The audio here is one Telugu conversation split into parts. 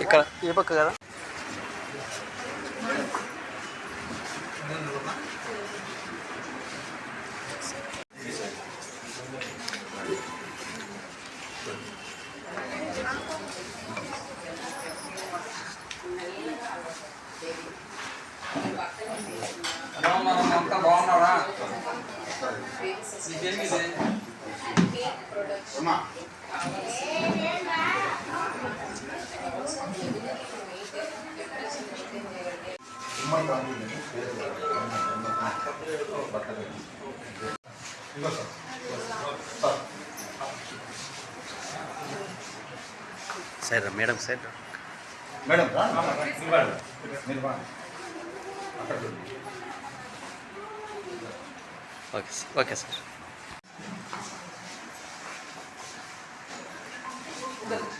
ఇక్కడ ఈ పక్క కదా నీ పేరు మీదే సరే మేడం సరే మేడం రా. మీరు రా.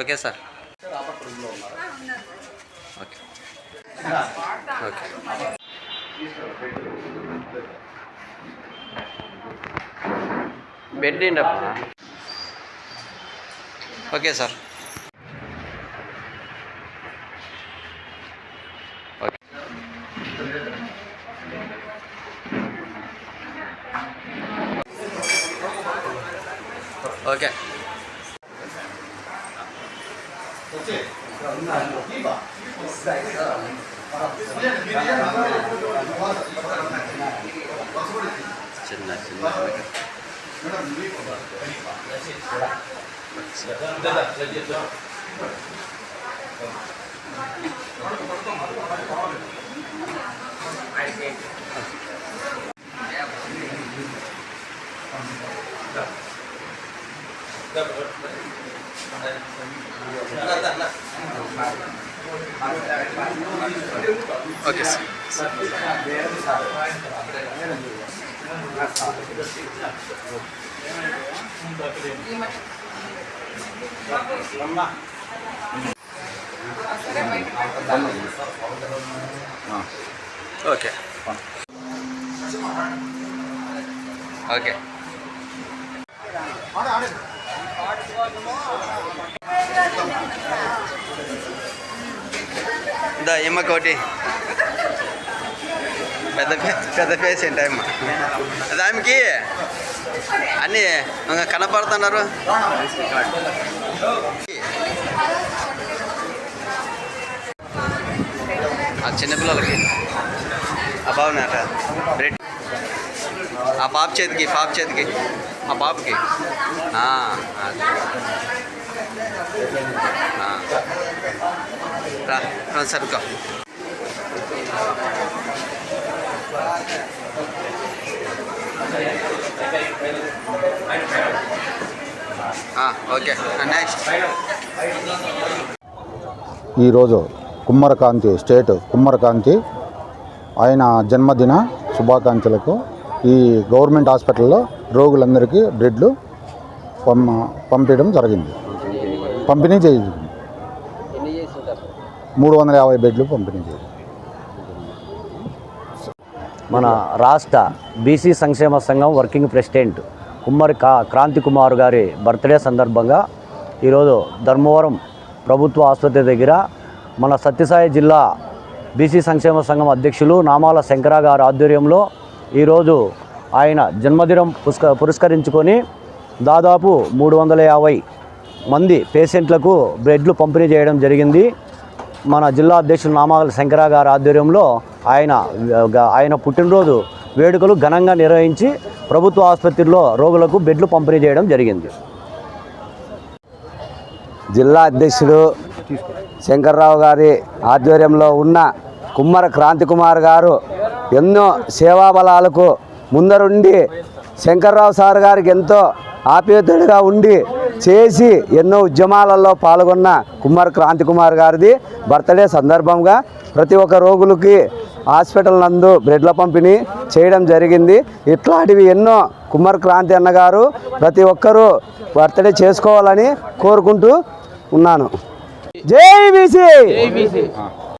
ఓకే సార్ ఓకే సార్ రా. రా. Okay sir okay okay bed ఏంటప్పా okay sir okay okay చిన్న చిన్న ఓకే సార్ ఓకే ఓకే ఆడ, ఆడ. దా ఎమ్మకి కోటి. పెద్ద పెద్ద పేషెంట్ అమ్మ? దానికి అన్నీ కనపడుతున్నారు. ఆ చిన్నపిల్లలకి ఆ బాగున్నాట రెడ్. ఆ పాప చేతికి పాప చేతికి. ఆ బాబుకి? సరుకో. ఓకే. నెక్స్ట్ ఈరోజు కుమ్మరకాంతి స్టేట్ కుమ్మరకాంతి. ఆయన జన్మదిన శుభాకాంక్షలకు ఈ గవర్నమెంట్ హాస్పిటల్లో రోగులందరికీ బ్రెడ్లు పం పంపించడం జరిగింది. పంపిణీ చేయింది. మూడు వందల యాభై బెడ్లు పంపిణీ చేయాలి మన రాష్ట్ర బీసీ సంక్షేమ సంఘం వర్కింగ్ ప్రెసిడెంట్ కుమ్మరి కా క్రాంతి కుమార్ గారి బర్త్డే సందర్భంగా ఈరోజు ధర్మవరం ప్రభుత్వ ఆసుపత్రి దగ్గర మన సత్యసాయి జిల్లా బీసీ సంక్షేమ సంఘం అధ్యక్షులు నామాల శంకర గారి ఆధ్వర్యంలో ఈరోజు ఆయన జన్మదినం పుస్క పురస్కరించుకొని దాదాపు మూడు వందల యాభై మంది పేషెంట్లకు బ్రెడ్లు పంపిణీ చేయడం జరిగింది. మన జిల్లా అధ్యక్షులు నామాల శంకర గారి ఆధ్వర్యంలో ఆయన ఆయన పుట్టినరోజు వేడుకలు ఘనంగా నిర్వహించి ప్రభుత్వ ఆసుపత్రిలో రోగులకు బెడ్లు పంపిణీ చేయడం జరిగింది. జిల్లా అధ్యక్షుడు శంకర్రావు గారి ఆధ్వర్యంలో ఉన్న కుమ్మర క్రాంతి కుమార్ గారు ఎన్నో సేవాబలాలకు ముందరుండి శంకర్రావు సార్ గారికి ఎంతో ఆప్యాయతుడిగా ఉండి చేసి ఎన్నో ఉద్యమాలలో పాల్గొన్న కుమార్ క్రాంతి కుమార్ గారిది బర్త్డే సందర్భంగా ప్రతి ఒక్క రోగులకి హాస్పిటల్ నందు బ్రెడ్ల పంపిణీ చేయడం జరిగింది. ఇట్లాంటివి ఎన్నో కుమార్ క్రాంతి అన్నగారు ప్రతి ఒక్కరూ బర్త్డే చేసుకోవాలని కోరుకుంటూ ఉన్నాను. జై బీసీ!